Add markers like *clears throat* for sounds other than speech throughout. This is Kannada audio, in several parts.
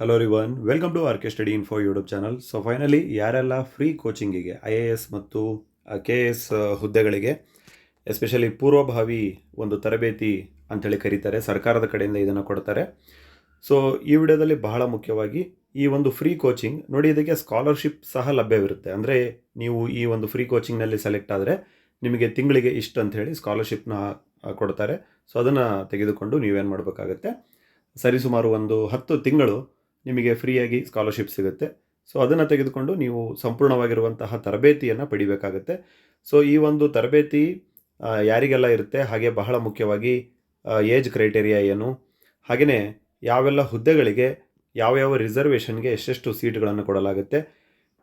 Hello ರಿವನ್ welcome to R K study info YouTube channel so finally ಯಾರೆಲ್ಲ ಫ್ರೀ ಕೋಚಿಂಗಿಗೆ ಐ ಎ ಎಸ್ ಮತ್ತು ಕೆ ಎ ಎಸ್ ಹುದ್ದೆಗಳಿಗೆ ಎಸ್ಪೆಷಲಿ ಪೂರ್ವಭಾವಿ ಒಂದು ತರಬೇತಿ ಅಂತೇಳಿ ಕರೀತಾರೆ, ಸರ್ಕಾರದ ಕಡೆಯಿಂದ ಇದನ್ನು ಕೊಡ್ತಾರೆ. ಸೊ ಈ ವಿಡಿಯೋದಲ್ಲಿ ಬಹಳ ಮುಖ್ಯವಾಗಿ ಈ ಒಂದು ಫ್ರೀ ಕೋಚಿಂಗ್ ನೋಡಿ ಇದಕ್ಕೆ ಸ್ಕಾಲರ್ಶಿಪ್ ಸಹ ಲಭ್ಯವಿರುತ್ತೆ. ಅಂದರೆ ನೀವು ಈ ಒಂದು ಫ್ರೀ ಕೋಚಿಂಗ್ನಲ್ಲಿ ಸೆಲೆಕ್ಟ್ ಆದರೆ ನಿಮಗೆ ತಿಂಗಳಿಗೆ ಇಷ್ಟು ಅಂತ ಹೇಳಿ ಸ್ಕಾಲರ್ಶಿಪ್ನ ಕೊಡ್ತಾರೆ. ಸೊ ಅದನ್ನು ತೆಗೆದುಕೊಂಡು ನೀವೇನು ಮಾಡಬೇಕಾಗತ್ತೆ? ಸರಿಸುಮಾರು ಒಂದು ಹತ್ತು ತಿಂಗಳು ನಿಮಗೆ ಫ್ರೀಯಾಗಿ ಸ್ಕಾಲರ್ಶಿಪ್ ಸಿಗುತ್ತೆ. ಸೊ ಅದನ್ನು ತೆಗೆದುಕೊಂಡು ನೀವು ಸಂಪೂರ್ಣವಾಗಿರುವಂತಹ ತರಬೇತಿಯನ್ನು ಪಡಿಬೇಕಾಗುತ್ತೆ. ಸೊ ಈ ಒಂದು ತರಬೇತಿ ಯಾರಿಗೆಲ್ಲ ಇರುತ್ತೆ, ಹಾಗೆ ಬಹಳ ಮುಖ್ಯವಾಗಿ ಏಜ್ ಕ್ರೈಟೇರಿಯಾ ಏನು ಹಾಗೆಯೇ ಯಾವೆಲ್ಲ ಹುದ್ದೆಗಳಿಗೆ, ಯಾವ್ಯಾವ ರಿಸರ್ವೇಷನ್ಗೆ ಎಷ್ಟೆಷ್ಟು ಸೀಟ್ಗಳನ್ನು ಕೊಡಲಾಗುತ್ತೆ.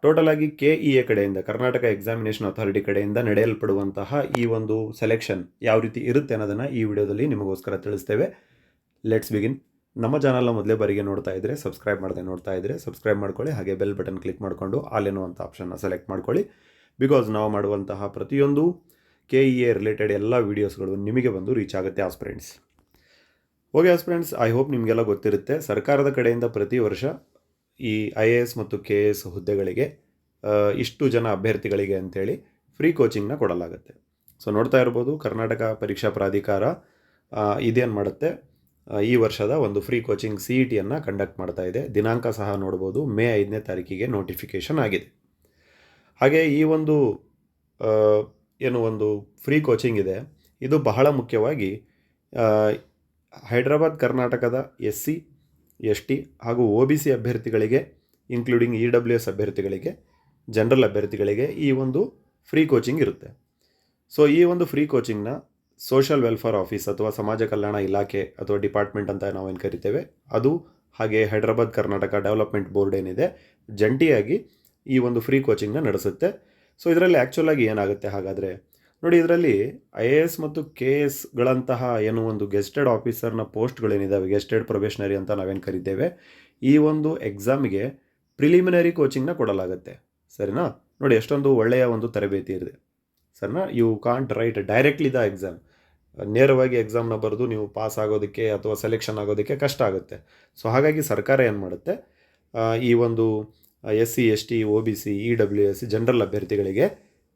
ಟೋಟಲ್ ಆಗಿ ಕೆ ಇ ಎ ಕಡೆಯಿಂದ ಕರ್ನಾಟಕ ಎಕ್ಸಾಮಿನೇಷನ್ ಅಥಾರಿಟಿ ಕಡೆಯಿಂದ ನಡೆಯಲ್ಪಡುವಂತಹ ಈ ಒಂದು ಸೆಲೆಕ್ಷನ್ ಯಾವ ರೀತಿ ಇರುತ್ತೆ ಅನ್ನೋದನ್ನು ಈ ವಿಡಿಯೋದಲ್ಲಿ ನಿಮಗೋಸ್ಕರ ತಿಳಿಸ್ತೇವೆ. ಲೆಟ್ಸ್ ಬಿಗಿನ್ ನಮ್ಮ ಚಾನಲ್ನ ಮೊದಲೇ ಬಾರಿಗೆ ನೋಡ್ತಾ ಇದ್ದರೆ ಸಬ್ಸ್ಕ್ರೈಬ್ ಮಾಡದೆ ನೋಡ್ತಾ ಇದ್ದರೆ ಸಬ್ಸ್ಕ್ರೈಬ್ ಮಾಡ್ಕೊಳ್ಳಿ, ಹಾಗೆ ಬೆಲ್ ಬಟನ್ ಕ್ಲಿಕ್ ಮಾಡಿಕೊಂಡು ಆಲ್ ಅಂತ ಆಪ್ಷನ್ನ ಸೆಲೆಕ್ಟ್ ಮಾಡ್ಕೊಳ್ಳಿ. ಬಿಕಾಸ್ ನಾವು ಮಾಡುವಂತಹ ಪ್ರತಿಯೊಂದು ಕೆ ಇ ಎ ರಿಲೇಟೆಡ್ ಎಲ್ಲ ವೀಡಿಯೋಸ್ಗಳು ನಿಮಗೆ ಬಂದು ರೀಚ್ ಆಗುತ್ತೆ aspirants okay aspirants I hope ನಿಮಗೆಲ್ಲ ಗೊತ್ತಿರುತ್ತೆ. ಸರ್ಕಾರದ ಕಡೆಯಿಂದ ಪ್ರತಿ ವರ್ಷ ಈ ಐ ಎ ಎಸ್ ಮತ್ತು ಕೆ ಎ ಎಸ್ ಹುದ್ದೆಗಳಿಗೆ ಇಷ್ಟು ಜನ ಅಭ್ಯರ್ಥಿಗಳಿಗೆ ಅಂತೇಳಿ ಫ್ರೀ ಕೋಚಿಂಗ್ನ ಕೊಡಲಾಗುತ್ತೆ. ಸೊ ನೋಡ್ತಾ ಇರ್ಬೋದು, ಕರ್ನಾಟಕ ಪರೀಕ್ಷಾ ಪ್ರಾಧಿಕಾರ ಇದೇನು ಮಾಡುತ್ತೆ? ಈ ವರ್ಷದ ಒಂದು ಫ್ರೀ ಕೋಚಿಂಗ್ ಸಿ ಇ ಟಿಯನ್ನು ಕಂಡಕ್ಟ್ ಮಾಡ್ತಾ ಇದೆ. ದಿನಾಂಕ ಸಹ ನೋಡ್ಬೋದು. ಮೇ ಐದನೇ ತಾರೀಕಿಗೆ ನೋಟಿಫಿಕೇಷನ್ ಆಗಿದೆ. ಹಾಗೆ ಈ ಒಂದು ಏನು ಒಂದು ಫ್ರೀ ಕೋಚಿಂಗ್ ಇದೆ. ಇದು ಬಹಳ ಮುಖ್ಯವಾಗಿ ಹೈದರಾಬಾದ್, ಕರ್ನಾಟಕದ ಎಸ್ ಸಿ, ಎಸ್ ಟಿ ಹಾಗೂ ಒ ಬಿ ಸಿ ಅಭ್ಯರ್ಥಿಗಳಿಗೆ ಇನ್ಕ್ಲೂಡಿಂಗ್ ಇ ಡಬ್ಲ್ಯೂ ಎಸ್ ಅಭ್ಯರ್ಥಿಗಳಿಗೆ ಜನರಲ್ ಅಭ್ಯರ್ಥಿಗಳಿಗೆ ಈ ಒಂದು ಫ್ರೀ ಕೋಚಿಂಗ್ ಇರುತ್ತೆ. ಸೊ ಈ ಒಂದು ಫ್ರೀ ಕೋಚಿಂಗ್ನ ಸೋಷಲ್ ವೆಲ್ಫೇರ್ ಆಫೀಸ್ ಅಥವಾ ಸಮಾಜ ಕಲ್ಯಾಣ ಇಲಾಖೆ ಅಥವಾ ಡಿಪಾರ್ಟ್ಮೆಂಟ್ ಅಂತ ನಾವೇನು ಕರಿತೇವೆ? ಅದು ಹಾಗೆ ಹೈದರಾಬಾದ್, ಕರ್ನಾಟಕ ಡೆವಲಪ್ಮೆಂಟ್ ಬೋರ್ಡ್ ಏನಿದೆ, ಜಂಟಿಯಾಗಿ ಈ ಒಂದು ಫ್ರೀ ಕೋಚಿಂಗ್ನ ನಡೆಸುತ್ತೆ. ಸೊ ಇದರಲ್ಲಿ ಆ್ಯಕ್ಚುಲಾಗಿ ಏನಾಗುತ್ತೆ ಹಾಗಾದರೆ? ನೋಡಿ, ಇದರಲ್ಲಿ ಐ ಎ ಎಸ್ ಮತ್ತು ಕೆ ಎಸ್ಗಳಂತಹ ಏನು ಒಂದು ಗೆಸ್ಟೆಡ್ ಆಫೀಸರ್ನ ಪೋಸ್ಟ್ಗಳೇನಿದ್ದಾವೆ ಗೆಸ್ಟೆಡ್ ಪ್ರೊಬೇಷನರಿ ಅಂತ ನಾವೇನು ಕರಿತೇವೆ? ಈ ಒಂದು ಎಕ್ಸಾಮ್ಗೆ ಪ್ರಿಲಿಮಿನರಿ ಕೋಚಿಂಗ್ನ ಕೊಡಲಾಗುತ್ತೆ. ಸರಿನಾ? ನೋಡಿ, ಎಷ್ಟೊಂದು ಒಳ್ಳೆಯ ಒಂದು ತರಬೇತಿ ಇದೆ ಸರಿನಾ? You can't write directly the exam ನೇರವಾಗಿ ಎಕ್ಸಾಮ್ನ ಬರೆದು ನೀವು ಪಾಸ್ ಆಗೋದಕ್ಕೆ ಅಥವಾ ಸೆಲೆಕ್ಷನ್ ಆಗೋದಕ್ಕೆ ಕಷ್ಟ ಆಗುತ್ತೆ. ಸೊ ಹಾಗಾಗಿ ಸರ್ಕಾರ ಏನು ಮಾಡುತ್ತೆ? ಈ ಒಂದು S C S T O B C E W S general ಅಭ್ಯರ್ಥಿಗಳಿಗೆ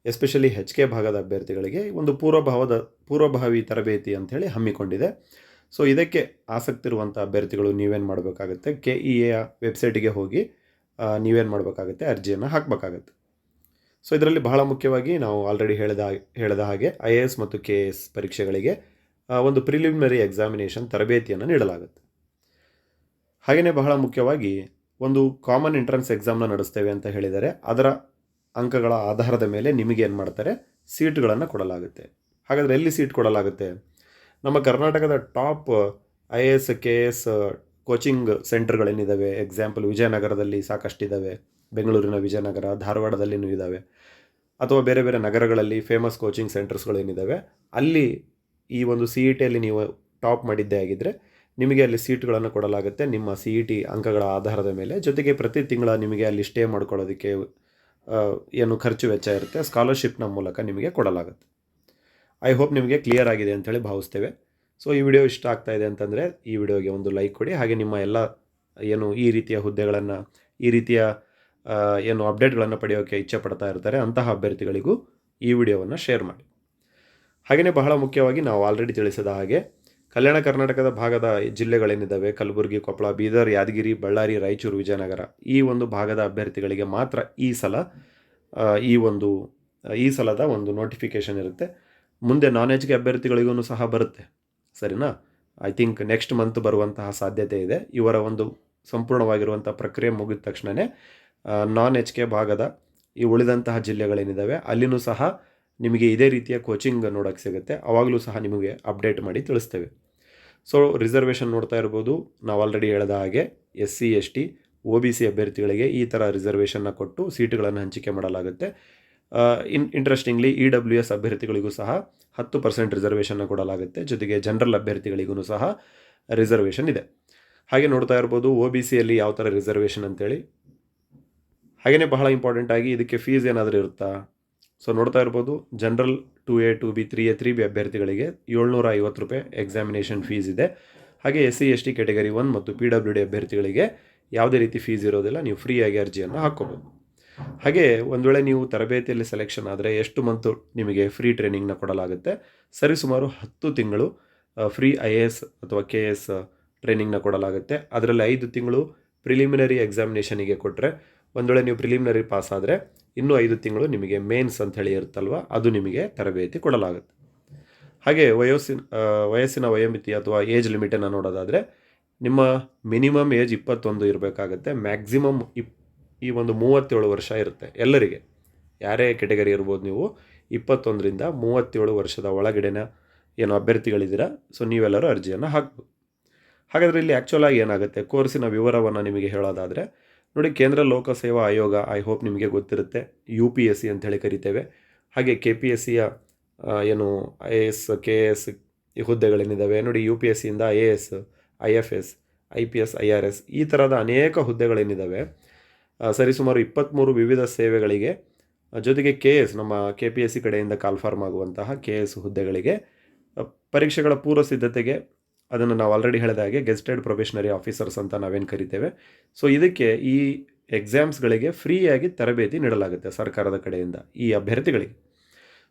ಎಸ್ಪೆಷಲಿ ಹೆಚ್ ಕೆ ಭಾಗದ ಅಭ್ಯರ್ಥಿಗಳಿಗೆ ಒಂದು ಪೂರ್ವಭಾವದ, ಪೂರ್ವಭಾವಿ ತರಬೇತಿ ಅಂಥೇಳಿ ಹಮ್ಮಿಕೊಂಡಿದೆ. ಸೊ ಇದಕ್ಕೆ ಆಸಕ್ತಿ ಇರುವಂಥ ಅಭ್ಯರ್ಥಿಗಳು ನೀವೇನು ಮಾಡಬೇಕಾಗುತ್ತೆ? ಕೆ ಇ ಎ ವೆಬ್ಸೈಟಿಗೆ ಹೋಗಿ ನೀವೇನು ಮಾಡಬೇಕಾಗುತ್ತೆ? ಅರ್ಜಿಯನ್ನು ಹಾಕಬೇಕಾಗತ್ತೆ. ಸೊ ಇದರಲ್ಲಿ ಬಹಳ ಮುಖ್ಯವಾಗಿ ನಾವು ಆಲ್ರೆಡಿ ಹೇಳಿದ ಹೇಳಿದ ಹಾಗೆ ಐ ಎ ಎಸ್ ಮತ್ತು ಕೆ ಎಸ್ ಪರೀಕ್ಷೆಗಳಿಗೆ ಒಂದು ಪ್ರಿಲಿಮಿನರಿ ಎಕ್ಸಾಮಿನೇಷನ್ ತರಬೇತಿಯನ್ನು ನೀಡಲಾಗುತ್ತೆ. ಹಾಗೆಯೇ ಬಹಳ ಮುಖ್ಯವಾಗಿ ಒಂದು ಕಾಮನ್ ಎಂಟ್ರೆನ್ಸ್ ಎಕ್ಸಾಮ್ನ ನಡೆಸ್ತೇವೆ ಅಂತ ಹೇಳಿದರೆ, ಅದರ ಅಂಕಗಳ ಆಧಾರದ ಮೇಲೆ ನಿಮಗೆ ಏನು ಮಾಡ್ತಾರೆ? ಸೀಟ್ಗಳನ್ನು ಕೊಡಲಾಗುತ್ತೆ. ಹಾಗಾದರೆ ಎಲ್ಲಿ ಸೀಟ್ ಕೊಡಲಾಗುತ್ತೆ? ನಮ್ಮ ಕರ್ನಾಟಕದ top I A S K S coaching ಸೆಂಟರ್ಗಳೇನಿದ್ದಾವೆ example ವಿಜಯನಗರದಲ್ಲಿ ಸಾಕಷ್ಟಿದ್ದಾವೆ ಬೆಂಗಳೂರಿನ ವಿಜಯನಗರ, ಧಾರವಾಡದಲ್ಲಿನೂ ಇದ್ದಾವೆ. ಅಥವಾ ಬೇರೆ ಬೇರೆ ನಗರಗಳಲ್ಲಿ ಫೇಮಸ್ ಕೋಚಿಂಗ್ ಸೆಂಟರ್ಸ್ಗಳೇನಿದ್ದಾವೆ ಅಲ್ಲಿ ಈ ಒಂದು ಸಿ ಇ ಟಿಯಲ್ಲಿ ನೀವು ಟಾಪ್ ಮಾಡಿದ್ದೇ ಆಗಿದ್ದರೆ ನಿಮಗೆ ಅಲ್ಲಿ ಸೀಟ್ಗಳನ್ನು ಕೊಡಲಾಗುತ್ತೆ. ನಿಮ್ಮ ಸಿ ಇ ಟಿ ಅಂಕಗಳ ಆಧಾರದ ಮೇಲೆ. ಜೊತೆಗೆ ಪ್ರತಿ ತಿಂಗಳ ನಿಮಗೆ ಅಲ್ಲಿ ಸ್ಟೇ ಮಾಡ್ಕೊಳ್ಳೋದಕ್ಕೆ ಏನು ಖರ್ಚು ವೆಚ್ಚ ಇರುತ್ತೆ. ಸ್ಕಾಲರ್ಶಿಪ್ನ ಮೂಲಕ ನಿಮಗೆ ಕೊಡಲಾಗುತ್ತೆ. ಐ ಹೋಪ್ ನಿಮಗೆ ಕ್ಲಿಯರ್ ಆಗಿದೆ ಅಂತೇಳಿ ಭಾವಿಸ್ತೇವೆ. ಸೊ ಈ ವಿಡಿಯೋ ಇಷ್ಟ ಆಗ್ತಾ ಇದೆ ಅಂತಂದರೆ ಈ ವಿಡಿಯೋಗೆ ಒಂದು ಲೈಕ್ ಕೊಡಿ. ಹಾಗೆ ನಿಮ್ಮ ಎಲ್ಲ ಏನು ಈ ರೀತಿಯ ಹುದ್ದೆಗಳನ್ನು, ಈ ರೀತಿಯ ಏನು ಅಪ್ಡೇಟ್ಗಳನ್ನು ಪಡೆಯೋಕ್ಕೆ ಇಚ್ಛೆ ಪಡ್ತಾ ಇರ್ತಾರೆ ಅಂತಹ ಅಭ್ಯರ್ಥಿಗಳಿಗೂ ಈ ವಿಡಿಯೋವನ್ನು ಶೇರ್ ಮಾಡಿ. ಹಾಗೆಯೇ ಬಹಳ ಮುಖ್ಯವಾಗಿ ನಾವು ಆಲ್ರೆಡಿ ತಿಳಿಸಿದ ಹಾಗೆ ಕಲ್ಯಾಣ ಕರ್ನಾಟಕದ ಭಾಗದ ಜಿಲ್ಲೆಗಳೇನಿದ್ದಾವೆ? ಕಲಬುರಗಿ, ಕೊಪ್ಪಳ, ಬೀದರ್, ಯಾದಗಿರಿ, ಬಳ್ಳಾರಿ, ರಾಯಚೂರು, ವಿಜಯನಗರ ಈ ಒಂದು ಭಾಗದ ಅಭ್ಯರ್ಥಿಗಳಿಗೆ ಮಾತ್ರ ಈ ಸಲ ಈ ಒಂದು, ಈ ಸಲದ ಒಂದು ನೋಟಿಫಿಕೇಷನ್ ಇರುತ್ತೆ. ಮುಂದೆ ನಾನ್ ಎಜ್ಗೆ ಅಭ್ಯರ್ಥಿಗಳಿಗೂ ಸಹ ಬರುತ್ತೆ. ಸರಿನಾ? ಐ ಥಿಂಕ್ ನೆಕ್ಸ್ಟ್ ಮಂತ್ ಬರುವಂತಹ ಸಾಧ್ಯತೆ ಇದೆ. ಇವರ ಒಂದು ಸಂಪೂರ್ಣವಾಗಿರುವಂಥ ಪ್ರಕ್ರಿಯೆ ಮುಗಿದ ತಕ್ಷಣವೇ ನಾನ್ ಎಚ್ ಕೆ ಭಾಗದ ಈ ಉಳಿದಂತಹ ಜಿಲ್ಲೆಗಳೇನಿದ್ದಾವೆ ಅಲ್ಲಿನೂ ಸಹ ನಿಮಗೆ ಇದೇ ರೀತಿಯ ಕೋಚಿಂಗ್ ನೋಡೋಕ್ಕೆ ಸಿಗುತ್ತೆ. ಅವಾಗಲೂ ಸಹ ನಿಮಗೆ ಅಪ್ಡೇಟ್ ಮಾಡಿ ತಿಳಿಸ್ತೇವೆ. ಸೊ ರಿಸರ್ವೇಷನ್ ನೋಡ್ತಾ ಇರ್ಬೋದು. ನಾವು ಆಲ್ರೆಡಿ ಹೇಳಿದ ಹಾಗೆ S C S T O B C ಅಭ್ಯರ್ಥಿಗಳಿಗೆ ಈ ಥರ ರಿಸರ್ವೇಷನ್ನ ಕೊಟ್ಟು ಸೀಟುಗಳನ್ನು ಹಂಚಿಕೆ ಮಾಡಲಾಗುತ್ತೆ. In interestingly E W S ಅಭ್ಯರ್ಥಿಗಳಿಗೂ ಸಹ ಹತ್ತು ಪರ್ಸೆಂಟ್ ರಿಸರ್ವೇಷನ್ನ ಕೊಡಲಾಗುತ್ತೆ. ಜೊತೆಗೆ ಜನರಲ್ ಅಭ್ಯರ್ಥಿಗಳಿಗೂ ಸಹ ರಿಸರ್ವೇಷನ್ ಇದೆ. ಹಾಗೆ ನೋಡ್ತಾ ಇರ್ಬೋದು ಒ ಬಿ ಸಿಯಲ್ಲಿ ಯಾವ ಥರ ರಿಸರ್ವೇಷನ್ ಅಂತೇಳಿ. ಹಾಗೆಯೇ ಬಹಳ ಇಂಪಾರ್ಟೆಂಟ್ ಆಗಿ ಇದಕ್ಕೆ ಫೀಸ್ ಏನಾದರೂ ಇರುತ್ತಾ? ಸೊ ನೋಡ್ತಾ ಇರ್ಬೋದು general two A two B three A three B ಅಭ್ಯರ್ಥಿಗಳಿಗೆ ಏಳ್ನೂರ ಐವತ್ತು ರೂಪಾಯಿ ಎಕ್ಸಾಮಿನೇಷನ್ ಫೀಸ್ ಇದೆ. ಹಾಗೆ S C S T category one ಮತ್ತು ಪಿ ಡಬ್ಲ್ಯೂ ಡಿ ಅಭ್ಯರ್ಥಿಗಳಿಗೆ ಯಾವುದೇ ರೀತಿ ಫೀಸ್ ಇರೋದಿಲ್ಲ, ನೀವು ಫ್ರೀಯಾಗಿ ಅರ್ಜಿಯನ್ನು ಹಾಕ್ಕೋಬೋದು. ಹಾಗೆ ಒಂದು ವೇಳೆ ನೀವು ತರಬೇತಿಯಲ್ಲಿ ಸೆಲೆಕ್ಷನ್ ಆದರೆ ಎಷ್ಟು ಮಂತು ನಿಮಗೆ ಫ್ರೀ ಟ್ರೈನಿಂಗ್ನ ಕೊಡಲಾಗುತ್ತೆ? ಸರಿಸುಮಾರು ಹತ್ತು ತಿಂಗಳು ಫ್ರೀ ಐ ಎ ಎಸ್ ಅಥವಾ ಕೆ ಎ ಎಸ್ ಟ್ರೈನಿಂಗ್ನ ಕೊಡಲಾಗುತ್ತೆ. ಅದರಲ್ಲಿ ಐದು ತಿಂಗಳು ಪ್ರಿಲಿಮಿನರಿ ಎಕ್ಸಾಮಿನೇಷನಿಗೆ ಕೊಟ್ಟರೆ ಒಂದು ವೇಳೆ ನೀವು ಪ್ರಿಲಿಮಿನರಿ ಪಾಸ್ ಆದರೆ ಇನ್ನೂ ಐದು ತಿಂಗಳು ನಿಮಗೆ ಮೇನ್ಸ್ ಅಂತ ಹೇಳಿ ಇರುತ್ತಲ್ವ, ಅದು ನಿಮಗೆ ತರಬೇತಿ ಕೊಡಲಾಗುತ್ತೆ. ಹಾಗೆ ವಯಸ್ಸಿನ ವಯಸ್ಸಿನ ವಯೋಮಿತಿ ಅಥವಾ ಏಜ್ ಲಿಮಿಟನ್ನು ನೋಡೋದಾದರೆ ನಿಮ್ಮ ಮಿನಿಮಮ್ ಏಜ್ ಇಪ್ಪತ್ತೊಂದು ಇರಬೇಕಾಗತ್ತೆ ಮ್ಯಾಕ್ಸಿಮಮ್ ಇಪ್, ಈ ಒಂದು ಮೂವತ್ತೇಳು ವರ್ಷ ಇರುತ್ತೆ ಎಲ್ಲರಿಗೆ. ಯಾರೇ ಕೆಟಗರಿ ಇರ್ಬೋದು ನೀವು, ಇಪ್ಪತ್ತೊಂದರಿಂದ ಮೂವತ್ತೇಳು ವರ್ಷದ ಒಳಗಡೆನ ಏನು ಅಭ್ಯರ್ಥಿಗಳಿದ್ದೀರಾ ಸೊ ನೀವೆಲ್ಲರೂ ಅರ್ಜಿಯನ್ನು ಹಾಕ್ಬೋದು. ಹಾಗಾದರೆ ಇಲ್ಲಿ ಆ್ಯಕ್ಚುಲಾಗಿ ಏನಾಗುತ್ತೆ ಕೋರ್ಸಿನ ವಿವರವನ್ನು ನಿಮಗೆ ಹೇಳೋದಾದರೆ ನೋಡಿ, ಕೇಂದ್ರ ಲೋಕಸೇವಾ ಆಯೋಗ ಐ ಹೋಪ್ ನಿಮಗೆ ಗೊತ್ತಿರುತ್ತೆ ಯು ಪಿ ಎಸ್ ಸಿ ಅಂಥೇಳಿ ಕರಿತೇವೆ. ಹಾಗೆ ಕೆ ಪಿ ಎಸ್ ಸಿಯ ಏನು I A S K A S ಈ ಹುದ್ದೆಗಳೇನಿದ್ದಾವೆ ನೋಡಿ U P S ಸಿಯಿಂದ I A S I F S I P S I R S ಈ ಥರದ ಅನೇಕ ಹುದ್ದೆಗಳೇನಿದ್ದಾವೆ ಸರಿಸುಮಾರು ಇಪ್ಪತ್ತ್ಮೂರು ವಿವಿಧ ಸೇವೆಗಳಿಗೆ ಜೊತೆಗೆ ಕೆ ಎಸ್ ನಮ್ಮ ಕೆ ಪಿ ಎಸ್ ಸಿ ಕಡೆಯಿಂದ ಕಾಲ್ಫಾರ್ಮ್ ಆಗುವಂತಹ ಕೆ ಎಸ್ ಹುದ್ದೆಗಳಿಗೆ ಪರೀಕ್ಷೆಗಳ ಪೂರ್ವ ಸಿದ್ಧತೆಗೆ ಅದನ್ನು ನಾವು ಆಲ್ರೆಡಿ ಹೇಳಿದ ಹಾಗೆ ಗೆಸ್ಟೆಡ್ ಪ್ರೊಬೇಷನರಿ ಆಫೀಸರ್ಸ್ ಅಂತ ನಾವೇನು ಕರಿತೇವೆ. ಸೊ ಇದಕ್ಕೆ ಈ ಎಕ್ಸಾಮ್ಸ್ಗಳಿಗೆ ಫ್ರೀಯಾಗಿ ತರಬೇತಿ ನೀಡಲಾಗುತ್ತೆ ಸರ್ಕಾರದ ಕಡೆಯಿಂದ ಈ ಅಭ್ಯರ್ಥಿಗಳಿಗೆ.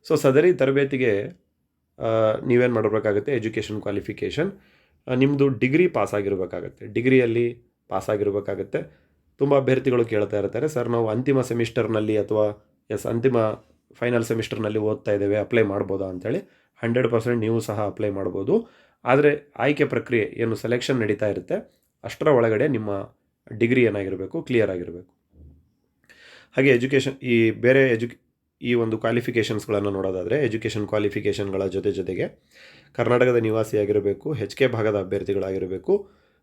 ಸೊ ಸದರಿ ತರಬೇತಿಗೆ ನೀವೇನು ಮಾಡಬೇಕಾಗುತ್ತೆ ಎಜುಕೇಷನ್ ಕ್ವಾಲಿಫಿಕೇಷನ್ ನಿಮ್ಮದು ಡಿಗ್ರಿ ಪಾಸ್ ಆಗಿರಬೇಕಾಗತ್ತೆ. ಡಿಗ್ರಿಯಲ್ಲಿ ಪಾಸ್ ಆಗಿರಬೇಕಾಗತ್ತೆ. ತುಂಬ ಅಭ್ಯರ್ಥಿಗಳು ಕೇಳ್ತಾ ಇರ್ತಾರೆ, ಸರ್, ನಾವು ಅಂತಿಮ ಸೆಮಿಸ್ಟರ್ನಲ್ಲಿ ಅಥವಾ ಎಸ್ ಅಂತಿಮ ಫೈನಲ್ ಸೆಮಿಸ್ಟರ್ನಲ್ಲಿ ಓದ್ತಾ ಇದ್ದೇವೆ, ಅಪ್ಲೈ ಮಾಡ್ಬೋದಾ? ಅಂತೇಳಿ. ಹಂಡ್ರೆಡ್ ಪರ್ಸೆಂಟ್ ನೀವು ಸಹ ಅಪ್ಲೈ ಮಾಡ್ಬೋದು. ಆದರೆ ಆಯ್ಕೆ ಪ್ರಕ್ರಿಯೆ ಏನು ಸೆಲೆಕ್ಷನ್ ನಡೀತಾ ಇರುತ್ತೆ, ಅಷ್ಟರ ಒಳಗಡೆ ನಿಮ್ಮ ಡಿಗ್ರಿ ಏನಾಗಿರಬೇಕು ಕ್ಲಿಯರ್ ಆಗಿರಬೇಕು. ಹಾಗೆ ಎಜುಕೇಷನ್ ಈ ಬೇರೆ ಎಜು ಈ ಒಂದು ಕ್ವಾಲಿಫಿಕೇಷನ್ಸ್ಗಳನ್ನು ನೋಡೋದಾದರೆ ಎಜುಕೇಷನ್ ಕ್ವಾಲಿಫಿಕೇಷನ್ಗಳ ಜೊತೆ ಜೊತೆಗೆ ಕರ್ನಾಟಕದ ನಿವಾಸಿಯಾಗಿರಬೇಕು ಹೆಚ್ ಕೆ ಭಾಗದ ಅಭ್ಯರ್ಥಿಗಳಾಗಿರಬೇಕು,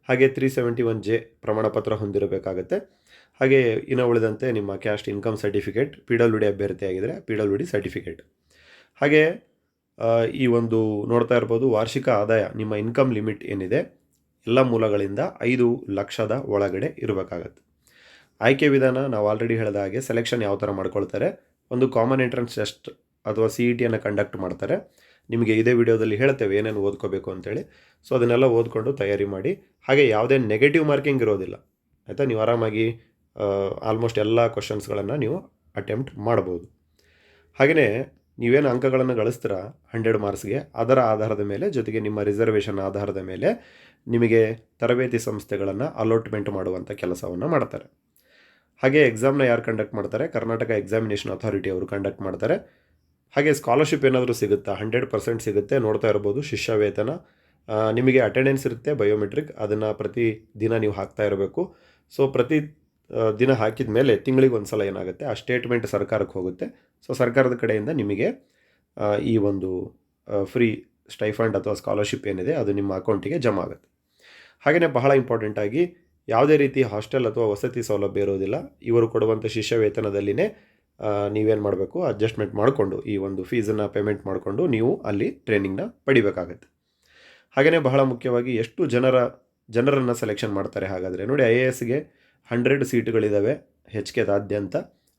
ಹಾಗೆ ತ್ರೀ ಸೆವೆಂಟಿ ಒನ್ ಜೆ ಪ್ರಮಾಣಪತ್ರ ಹೊಂದಿರಬೇಕಾಗತ್ತೆ. ಹಾಗೆ ಇನ್ನು ಉಳಿದಂತೆ ನಿಮ್ಮ caste income certificate P W D ಅಭ್ಯರ್ಥಿಯಾಗಿದ್ದರೆ P W D certificate ಹಾಗೆ ಈ ಒಂದು ನೋಡ್ತಾ ಇರ್ಬೋದು ವಾರ್ಷಿಕ ಆದಾಯ, ನಿಮ್ಮ ಇನ್ಕಮ್ ಲಿಮಿಟ್ ಏನಿದೆ, ಎಲ್ಲ ಮೂಲಗಳಿಂದ ಐದು ಲಕ್ಷದ ಒಳಗಡೆ ಇರಬೇಕಾಗತ್ತೆ. ಆಯ್ಕೆ ವಿಧಾನ ನಾವು ಆಲ್ರೆಡಿ ಹೇಳಿದ ಹಾಗೆ ಸೆಲೆಕ್ಷನ್ ಯಾವ ಥರ ಮಾಡ್ಕೊಳ್ತಾರೆ, ಒಂದು ಕಾಮನ್ ಎಂಟ್ರೆನ್ಸ್ ಟೆಸ್ಟ್ ಅಥವಾ ಸಿ ಇ ಟಿಯನ್ನು ಕಂಡಕ್ಟ್ ಮಾಡ್ತಾರೆ. ನಿಮಗೆ ಇದೇ ವಿಡಿಯೋದಲ್ಲಿ ಹೇಳ್ತೇವೆ ಏನೇನು ಓದ್ಕೋಬೇಕು ಅಂತೇಳಿ. ಸೊ ಅದನ್ನೆಲ್ಲ ಓದ್ಕೊಂಡು ತಯಾರಿ ಮಾಡಿ, ಹಾಗೆ ಯಾವುದೇ ನೆಗೆಟಿವ್ ಮಾರ್ಕಿಂಗ್ ಇರೋದಿಲ್ಲ. ಆಯಿತಾ? ನೀವು ಆರಾಮಾಗಿ ಆಲ್ಮೋಸ್ಟ್ ಎಲ್ಲ ಕ್ವಶನ್ಸ್ಗಳನ್ನು ನೀವು ಅಟೆಂಪ್ಟ್ ಮಾಡ್ಬೋದು. ಹಾಗೆಯೇ ನೀವೇನು ಅಂಕಗಳನ್ನು ಗಳಿಸ್ತೀರಾ ಹಂಡ್ರೆಡ್ ಮಾರ್ಕ್ಸ್ಗೆ? ಅದರ ಆಧಾರದ ಮೇಲೆ ಜೊತೆಗೆ ನಿಮ್ಮ ರಿಸರ್ವೇಷನ್ ಆಧಾರದ ಮೇಲೆ ನಿಮಗೆ ತರಬೇತಿ ಸಂಸ್ಥೆಗಳನ್ನು ಅಲಾಟ್ಮೆಂಟ್ ಮಾಡುವಂಥ ಕೆಲಸವನ್ನು ಮಾಡ್ತಾರೆ. ಹಾಗೆ ಎಕ್ಸಾಮ್ನ ಯಾರು ಕಂಡಕ್ಟ್ ಮಾಡ್ತಾರೆ? ಕರ್ನಾಟಕ ಎಕ್ಸಾಮಿನೇಷನ್ ಅಥಾರಿಟಿ ಅವರು ಕಂಡಕ್ಟ್ ಮಾಡ್ತಾರೆ. ಹಾಗೆ ಸ್ಕಾಲರ್ಶಿಪ್ ಏನಾದರೂ ಸಿಗುತ್ತಾ? ಹಂಡ್ರೆಡ್ ಪರ್ಸೆಂಟ್ ಸಿಗುತ್ತೆ, ನೋಡ್ತಾ ಇರ್ಬೋದು ಶಿಷ್ಯ ವೇತನ ನಿಮಗೆ ಅಟೆಂಡೆನ್ಸ್ ಇರುತ್ತೆ ಬಯೋಮೆಟ್ರಿಕ್ ಅದನ್ನು ಪ್ರತಿ ದಿನ ನೀವು ಹಾಕ್ತಾ ಇರಬೇಕು. ಸೊ ಪ್ರತಿ ದಿನ ಹಾಕಿದ ಮೇಲೆ ತಿಂಗಳಿಗೆ ಒಂದು ಸಲ ಏನಾಗುತ್ತೆ? ಆ ಸ್ಟೇಟ್ಮೆಂಟ್ ಸರ್ಕಾರಕ್ಕೆ ಹೋಗುತ್ತೆ. ಸೊ ಸರ್ಕಾರದ ಕಡೆಯಿಂದ ನಿಮಗೆ ಈ ಒಂದು ಫ್ರೀ ಸ್ಟೈಫಂಡ್ ಅಥವಾ ಸ್ಕಾಲರ್ಶಿಪ್ ಏನಿದೆ, ಅದು ನಿಮ್ಮ ಅಕೌಂಟಿಗೆ ಜಮಾ ಆಗುತ್ತೆ. ಹಾಗೆಯೇ ಬಹಳ ಇಂಪಾರ್ಟೆಂಟಾಗಿ ಯಾವುದೇ ರೀತಿ ಹಾಸ್ಟೆಲ್ ಅಥವಾ ವಸತಿ ಸೌಲಭ್ಯ ಇರೋದಿಲ್ಲ. ಇವರು ಕೊಡುವಂಥ ಶಿಷ್ಯ ವೇತನದಲ್ಲಿನೇ ನೀವೇನು ಮಾಡಬೇಕು? ಅಡ್ಜಸ್ಟ್ಮೆಂಟ್ ಮಾಡಿಕೊಂಡು ಈ ಒಂದು ಫೀಸನ್ನು ಪೇಮೆಂಟ್ ಮಾಡಿಕೊಂಡು ನೀವು ಅಲ್ಲಿ ಟ್ರೈನಿಂಗ್ನ ಪಡಿಬೇಕಾಗತ್ತೆ. ಹಾಗೆಯೇ ಬಹಳ ಮುಖ್ಯವಾಗಿ ಎಷ್ಟು ಜನರ, ಜನರನ್ನು ಸೆಲೆಕ್ಷನ್ ಮಾಡ್ತಾರೆ ಹಾಗಾದರೆ. ನೋಡಿ ಐ ಎ ಎಸ್ಗೆ ಹಂಡ್ರೆಡ್ ಸೀಟ್ಗಳಿದ್ದಾವೆ ಹೆಚ್ ಕೆದಾದ್ಯಂತ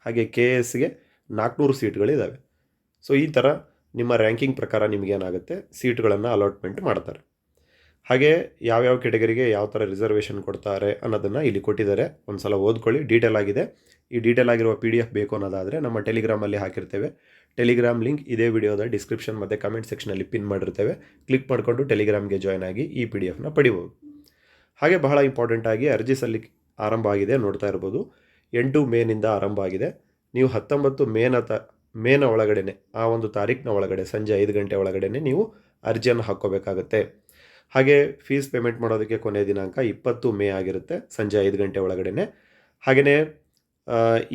ಹಾಗೆ ಕೆ ಎಸ್ಗೆ ನಾಲ್ಕುನೂರು ಸೀಟ್ಗಳಿದ್ದಾವೆ ಸೊ ಈ ಥರ ನಿಮ್ಮ ರ್ಯಾಂಕಿಂಗ್ ಪ್ರಕಾರ ನಿಮಗೇನಾಗುತ್ತೆ? ಸೀಟ್ಗಳನ್ನು ಅಲಾಟ್ಮೆಂಟ್ ಮಾಡ್ತಾರೆ. ಹಾಗೆ ಯಾವ್ಯಾವ ಕೆಟಗರಿಗೆ ಯಾವ ಥರ ರಿಸರ್ವೇಷನ್ ಕೊಡ್ತಾರೆ ಅನ್ನೋದನ್ನು ಇಲ್ಲಿ ಕೊಟ್ಟಿದ್ದಾರೆ. ಒಂದು ಸಲ ಓದ್ಕೊಳ್ಳಿ. ಡೀಟೇಲ್ ಆಗಿದೆ. ಈ ಡೀಟೇಲ್ ಆಗಿರುವ ಪಿ ಡಿ ಎಫ್ ಬೇಕು ಅನ್ನೋದಾದರೆ ನಮ್ಮ ಟೆಲಿಗ್ರಾಮಲ್ಲಿ ಹಾಕಿರ್ತೇವೆ. ಟೆಲಿಗ್ರಾಮ್ ಲಿಂಕ್ ಇದೇ ವಿಡಿಯೋದ ಡಿಸ್ಕ್ರಿಪ್ಷನ್ ಮತ್ತು ಕಮೆಂಟ್ ಸೆಕ್ಷನಲ್ಲಿ ಪಿನ್ ಮಾಡಿರ್ತೇವೆ. ಕ್ಲಿಕ್ ಮಾಡಿಕೊಂಡು ಟೆಲಿಗ್ರಾಮ್ಗೆ ಜಾಯ್ನ್ ಆಗಿ ಈ ಪಿ ಡಿ ಎಫ್ನ ಪಡಿಬೋದು. ಹಾಗೆ ಬಹಳ ಇಂಪಾರ್ಟೆಂಟ್ ಆಗಿ ಅರ್ಜಿ ಸಲ್ಲಿಕೆ ಆರಂಭ ಆಗಿದೆ, ನೋಡ್ತಾ ಇರ್ಬೋದು. ಎಂಟು ಮೇನಿಂದ ಆರಂಭ ಆಗಿದೆ. ನೀವು ಹತ್ತೊಂಬತ್ತು ಮೇನ ತ ಮೇನ ಒಳಗಡೆನೆ, ಆ ಒಂದು ತಾರೀಕಿನ ಒಳಗಡೆ, ಸಂಜೆ ಐದು ಗಂಟೆ ಒಳಗಡೆನೆ ನೀವು ಅರ್ಜಿಯನ್ನು ಹಾಕ್ಕೋಬೇಕಾಗತ್ತೆ. ಹಾಗೆ ಫೀಸ್ ಪೇಮೆಂಟ್ ಮಾಡೋದಕ್ಕೆ ಕೊನೆಯ ದಿನಾಂಕ ಇಪ್ಪತ್ತು ಮೇ ಆಗಿರುತ್ತೆ, ಸಂಜೆ ಐದು ಗಂಟೆ ಒಳಗಡೆನೆ. ಹಾಗೆಯೇ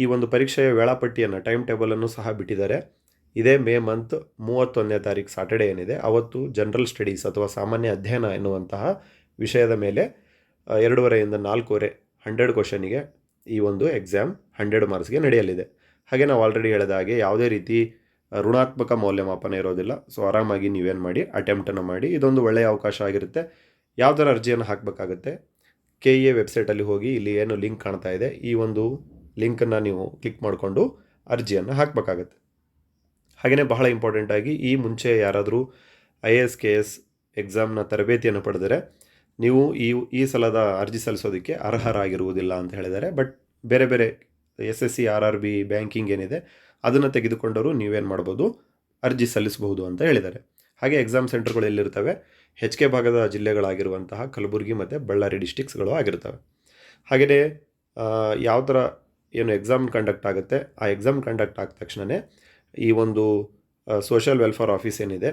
ಈ ಒಂದು ಪರೀಕ್ಷೆಯ ವೇಳಾಪಟ್ಟಿಯನ್ನು ಟೈಮ್ ಟೇಬಲನ್ನು ಸಹ ಬಿಟ್ಟಿದ್ದಾರೆ. ಇದೇ ಮೇ ಮಂತ್ ಮೂವತ್ತೊಂದನೇ ತಾರೀಕು ಸಾಟರ್ಡೆ ಏನಿದೆ, ಅವತ್ತು ಜನರಲ್ ಸ್ಟಡೀಸ್ ಅಥವಾ ಸಾಮಾನ್ಯ ಅಧ್ಯಯನ ಎನ್ನುವಂತಹ ವಿಷಯದ ಮೇಲೆ ಎರಡೂವರೆಯಿಂದ ನಾಲ್ಕೂವರೆ ಹಂಡ್ರೆಡ್ ಕ್ವಶನಿಗೆ ಈ ಒಂದು ಎಕ್ಸಾಮ್ ಹಂಡ್ರೆಡ್ ಮಾರ್ಕ್ಸ್ಗೆ ನಡೆಯಲಿದೆ. ಹಾಗೆ ನಾವು ಆಲ್ರೆಡಿ ಹೇಳಿದ ಹಾಗೆ ಯಾವುದೇ ರೀತಿ ಋಣಾತ್ಮಕ ಮೌಲ್ಯಮಾಪನ ಇರೋದಿಲ್ಲ. ಸೊ ಆರಾಮಾಗಿ ನೀವೇನು ಮಾಡಿ ಅಟೆಂಪ್ಟನ್ನು ಮಾಡಿ, ಇದೊಂದು ಒಳ್ಳೆಯ ಅವಕಾಶ ಆಗಿರುತ್ತೆ. ಯಾವ ಥರ ಅರ್ಜಿಯನ್ನು ಹಾಕಬೇಕಾಗುತ್ತೆ? ಕೆ ಎ ವೆಬ್ಸೈಟಲ್ಲಿ ಹೋಗಿ ಇಲ್ಲಿ ಏನು ಲಿಂಕ್ ಕಾಣ್ತಾ ಇದೆ, ಈ ಒಂದು ಲಿಂಕನ್ನು ನೀವು ಕ್ಲಿಕ್ ಮಾಡಿಕೊಂಡು ಅರ್ಜಿಯನ್ನು ಹಾಕಬೇಕಾಗತ್ತೆ. ಹಾಗೆಯೇ ಬಹಳ ಇಂಪಾರ್ಟೆಂಟಾಗಿ ಈ ಮುಂಚೆ ಯಾರಾದರೂ I A S K S ಎಕ್ಸಾಮ್ನ ತರಬೇತಿಯನ್ನು ಪಡೆದರೆ ನೀವು ಈ ಈ ಸಲದ ಅರ್ಜಿ ಸಲ್ಲಿಸೋದಕ್ಕೆ ಅರ್ಹರಾಗಿರುವುದಿಲ್ಲ ಅಂತ ಹೇಳಿದ್ದಾರೆ. ಬಟ್ ಬೇರೆ ಬೇರೆ S S C, R R B banking ಏನಿದೆ, ಅದನ್ನು ತೆಗೆದುಕೊಂಡವರು ನೀವೇನು ಮಾಡ್ಬೋದು? ಅರ್ಜಿ ಸಲ್ಲಿಸಬಹುದು ಅಂತ ಹೇಳಿದ್ದಾರೆ. ಹಾಗೆ ಎಕ್ಸಾಮ್ ಸೆಂಟರ್ಗಳು ಎಲ್ಲಿರ್ತವೆ? ಹೆಚ್ ಕೆ ಭಾಗದ ಜಿಲ್ಲೆಗಳಾಗಿರುವಂತಹ ಕಲಬುರಗಿ ಮತ್ತು ಬಳ್ಳಾರಿ ಡಿಸ್ಟಿಕ್ಸ್ಗಳು ಆಗಿರ್ತವೆ. ಹಾಗೆಯೇ ಯಾವ ಥರ ಏನು ಎಕ್ಸಾಮ್ ಕಂಡಕ್ಟ್ ಆಗುತ್ತೆ? ಆ ಎಕ್ಸಾಮ್ ಕಂಡಕ್ಟ್ ಆದ ತಕ್ಷಣವೇ ಈ ಒಂದು ಸೋಷಿಯಲ್ ವೆಲ್ಫೇರ್ ಆಫೀಸ್ ಏನಿದೆ,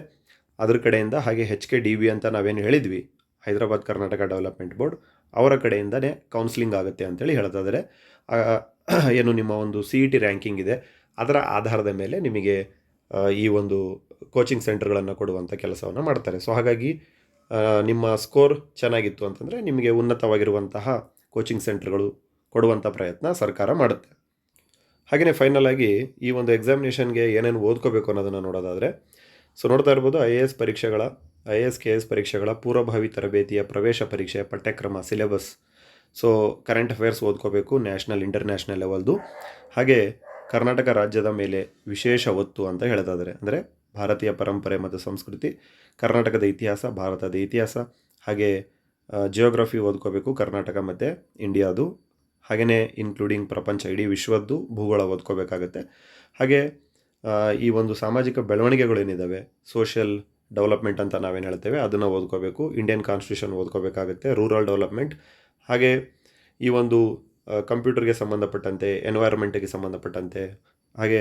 ಅದ್ರ ಕಡೆಯಿಂದ ಹಾಗೆ ಹೆಚ್ ಕೆ ಡಿ ಬಿ ಅಂತ ನಾವೇನು ಹೇಳಿದ್ವಿ ಹೈದರಾಬಾದ್ ಕರ್ನಾಟಕ ಡೆವಲಪ್ಮೆಂಟ್ ಬೋರ್ಡ್ ಅವರ ಕಡೆಯಿಂದನೇ ಕೌನ್ಸಿಲಿಂಗ್ ಆಗುತ್ತೆ ಅಂತೇಳಿ ಹೇಳ್ತಾ ಇದ್ದಾರೆ *clears throat* ಏನು ನಿಮ್ಮ ಒಂದು ಸಿ ಇ ಟಿ ರ್ಯಾಂಕಿಂಗ್ ಇದೆ, ಅದರ ಆಧಾರದ ಮೇಲೆ ನಿಮಗೆ ಈ ಒಂದು ಕೋಚಿಂಗ್ ಸೆಂಟರ್ಗಳನ್ನು ಕೊಡುವಂಥ ಕೆಲಸವನ್ನು ಮಾಡ್ತಾರೆ. ಸೊ ಹಾಗಾಗಿ ನಿಮ್ಮ ಸ್ಕೋರ್ ಚೆನ್ನಾಗಿತ್ತು ಅಂತಂದರೆ ನಿಮಗೆ ಉನ್ನತವಾಗಿರುವಂತಹ ಕೋಚಿಂಗ್ ಸೆಂಟರ್ಗಳು ಕೊಡುವಂಥ ಪ್ರಯತ್ನ ಸರ್ಕಾರ ಮಾಡುತ್ತೆ. ಹಾಗೆಯೇ ಫೈನಲ್ ಆಗಿ ಈ ಒಂದು ಎಕ್ಸಾಮಿನೇಷನ್ಗೆ ಏನೇನು ಓದ್ಕೋಬೇಕು ಅನ್ನೋದನ್ನು ನೋಡೋದಾದರೆ ಸೊ ನೋಡ್ತಾ ಇರ್ಬೋದು ಐ ಎ ಎಸ್ ಪರೀಕ್ಷೆಗಳ ಐ ಎಸ್ ಕೆ ಎಸ್ ಪರೀಕ್ಷೆಗಳ ಪೂರ್ವಭಾವಿ ತರಬೇತಿಯ ಪ್ರವೇಶ ಪರೀಕ್ಷೆ ಪಠ್ಯಕ್ರಮ ಸಿಲೆಬಸ್ ಸೊ ಕರೆಂಟ್ ಅಫೇರ್ಸ್ ಓದ್ಕೋಬೇಕು ನ್ಯಾಷನಲ್ ಇಂಟರ್ನ್ಯಾಷನಲ್ ಲೆವೆಲ್ದು ಹಾಗೆ ಕರ್ನಾಟಕ ರಾಜ್ಯದ ಮೇಲೆ ವಿಶೇಷ ಒತ್ತು ಅಂತ ಹೇಳೋದಾದರೆ ಅಂದರೆ ಭಾರತೀಯ ಪರಂಪರೆ ಮತ್ತು ಸಂಸ್ಕೃತಿ, ಕರ್ನಾಟಕದ ಇತಿಹಾಸ, ಭಾರತದ ಇತಿಹಾಸ, ಹಾಗೆ ಜಿಯೋಗ್ರಫಿ ಓದ್ಕೋಬೇಕು, ಕರ್ನಾಟಕ ಮತ್ತು ಇಂಡಿಯಾದು. ಹಾಗೆಯೇ ಇನ್ಕ್ಲೂಡಿಂಗ್ ಪ್ರಪಂಚ, ಇಡೀ ವಿಶ್ವದ್ದು ಭೂಗೋಳ ಓದ್ಕೋಬೇಕಾಗತ್ತೆ. ಹಾಗೆ ಈ ಒಂದು ಸಾಮಾಜಿಕ ಬೆಳವಣಿಗೆಗಳು ಏನಿದ್ದಾವೆ ಸೋಷಿಯಲ್ ಡೆವಲಪ್ಮೆಂಟ್ ಅಂತ ನಾವೇನು ಹೇಳ್ತೇವೆ, ಅದನ್ನು ಓದ್ಕೋಬೇಕು. ಇಂಡಿಯನ್ ಕಾನ್ಸ್ಟಿಟ್ಯೂಷನ್ ಓದ್ಕೋಬೇಕಾಗುತ್ತೆ ರೂರಲ್ ಡೆವಲಪ್ಮೆಂಟ್ ಹಾಗೆ ಈ ಒಂದು ಕಂಪ್ಯೂಟರ್ಗೆ ಸಂಬಂಧಪಟ್ಟಂತೆ ಎನ್ವೈರ್ಮೆಂಟಿಗೆ ಸಂಬಂಧಪಟ್ಟಂತೆ, ಹಾಗೆ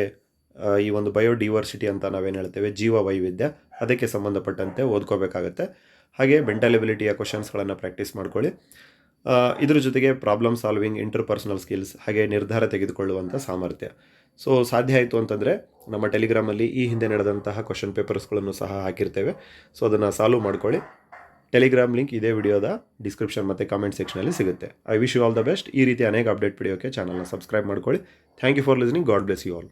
ಈ ಒಂದು ಬಯೋಡಿವರ್ಸಿಟಿ ಅಂತ ನಾವೇನು ಹೇಳ್ತೇವೆ ಜೀವ ವೈವಿಧ್ಯ ಅದಕ್ಕೆ ಸಂಬಂಧಪಟ್ಟಂತೆ ಓದ್ಕೋಬೇಕಾಗತ್ತೆ. ಹಾಗೆ ಮೆಂಟಲ್ ಎಬಿಲಿಟಿಯ ಕ್ವಶನ್ಸ್ಗಳನ್ನು ಪ್ರಾಕ್ಟೀಸ್ ಮಾಡ್ಕೊಳ್ಳಿ. ಇದ್ರ ಜೊತೆಗೆ ಪ್ರಾಬ್ಲಮ್ ಸಾಲ್ವಿಂಗ್ ಇಂಟರ್ಪರ್ಸನಲ್ ಸ್ಕಿಲ್ಸ್ ಹಾಗೆ ನಿರ್ಧಾರ ತೆಗೆದುಕೊಳ್ಳುವಂಥ ಸಾಮರ್ಥ್ಯ. ಸೊ ಸಾಧ್ಯ ಆಯಿತು ಅಂತಂದರೆ ನಮ್ಮ ಟೆಲಿಗ್ರಾಮಲ್ಲಿ ಈ ಹಿಂದೆ ನಡೆದಂತಹ ಕ್ವಶನ್ ಪೇಪರ್ಸ್ಗಳನ್ನು ಸಹ ಹಾಕಿರ್ತೇವೆ. ಸೊ ಅದನ್ನು ಸಾಲ್ವ್ ಮಾಡ್ಕೊಳ್ಳಿ. ಟೆಲಿಗ್ರಾಮ್ ಲಿಂಕ್ ಇದೇ ವಿಡಿಯೋದ ಡಿಸ್ಕ್ರಿಪ್ಷನ್ ಮತ್ತು ಕಾಮೆಂಟ್ ಸೆಕ್ಷನಲ್ಲಿ ಸಿಗುತ್ತೆ. I wish you all the best ಈ ರೀತಿ ಅನೇಕ ಅಪ್ಡೇಟ್ ಪಡೆಯೋಕ್ಕೆ ಚಾನಲ್ನ ಸಬ್ಸ್ಕ್ರೈಬ್ ಮಾಡ್ಕೊಳ್ಳಿ. Thank you for listening God bless you all